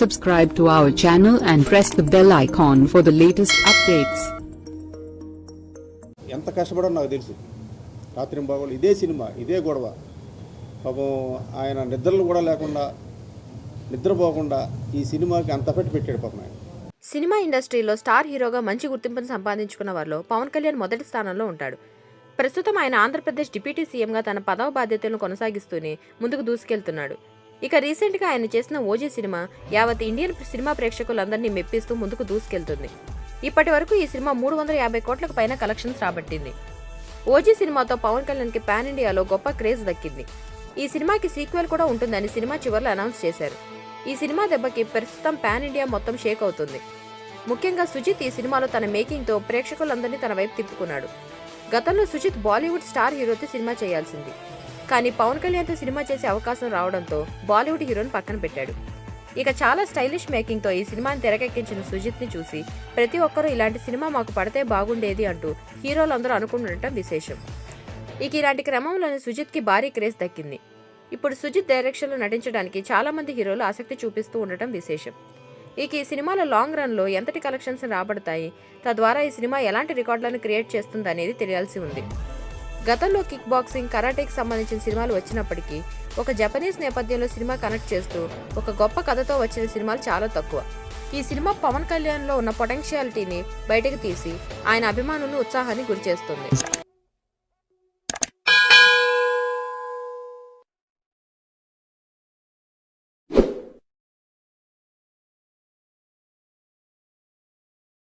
Subscribe to our channel and press the bell icon for the latest updates. ఎంత కష్టపడో నాకు తెలుసు. రాత్రి బాగోలు ఇదే సినిమా ఇదే గొడవ. పాపం ఆయన నిద్రలు కూడా లేకుండా నిద్రపోకుండా ఈ సినిమాకి అంత పెట్టి పెట్టాడు పాపం ఆయన. సినిమా ఇండస్ట్రీలో స్టార్ హీరోగా మంచి గుర్తింపును సంపాదించుకున్న వారిలో పవన్ కళ్యాణ్ మొదటి స్థానంలో ఉంటాడు. ప్రస్తుతం ఆయన ఆంధ్రప్రదేశ్ డిప్యూటీ సీఎంగా తన పదవ బాధ్యతలను కొనసాగిస్తూనే ముందుకు దూసుకెళ్తున్నాడు. ఇక రీసెంట్గా ఆయన చేసిన ఓజీ సినిమా యావత్ ఇండియన్ సినిమా ప్రేక్షకులందరినీ మెప్పిస్తూ ముందుకు దూసుకెళ్తుంది. ఇప్పటి వరకు ఈ సినిమా మూడు వందల యాభై కోట్లకు పైన కలెక్షన్స్ రాబట్టింది. ఓజీ సినిమాతో పవన్ కళ్యాణ్కి పాన్ ఇండియాలో గొప్ప క్రేజ్ దక్కింది. ఈ సినిమాకి సీక్వెల్ కూడా ఉంటుందని సినిమా చివరిలో అనౌన్స్ చేశారు. ఈ సినిమా దెబ్బకి ప్రస్తుతం పాన్ ఇండియా మొత్తం షేక్ అవుతుంది. ముఖ్యంగా సుజిత్ ఈ సినిమాలో తన మేకింగ్తో ప్రేక్షకులందరినీ తన వైపు తిప్పుకున్నాడు. గతంలో సుజిత్ బాలీవుడ్ స్టార్ హీరోతో సినిమా చేయాల్సింది. కానీ పవన్ కళ్యాణ్తో సినిమా చేసే అవకాశం రావడంతో బాలీవుడ్ హీరోని పక్కన పెట్టాడు. ఇక చాలా స్టైలిష్ మేకింగ్తో ఈ సినిమాని తెరకెక్కించిన సుజిత్ని చూసి ప్రతి ఒక్కరూ ఇలాంటి సినిమా మాకు పడితే బాగుండేది అంటూ హీరోలందరూ అనుకుంటుండటం విశేషం. ఇక ఇలాంటి క్రమంలోనే సుజిత్కి భారీ క్రేజ్ దక్కింది. ఇప్పుడు సుజిత్ డైరెక్షన్లో నటించడానికి చాలామంది హీరోలు ఆసక్తి చూపిస్తూ ఉండటం విశేషం. ఇక ఈ సినిమాలో లాంగ్ రన్లో ఎంతటి కలెక్షన్స్ రాబడతాయి? తద్వారా ఈ సినిమా ఎలాంటి రికార్డులను క్రియేట్ చేస్తుంది అనేది తెలియాల్సి ఉంది. గతంలో కిక్ బాక్సింగ్ కరాటేకి సంబంధించిన సినిమాలు వచ్చినప్పటికీ ఒక జపనీస్ నేపథ్యంలో సినిమా కనెక్ట్ చేస్తూ ఒక గొప్ప కథతో వచ్చిన సినిమాలు చాలా తక్కువ. ఈ సినిమా పవన్ కళ్యాణ్లో ఉన్న పొటెన్షియాలిటీని బయటకు తీసి ఆయన అభిమానులను ఉత్సాహాన్ని గురిచేస్తుంది.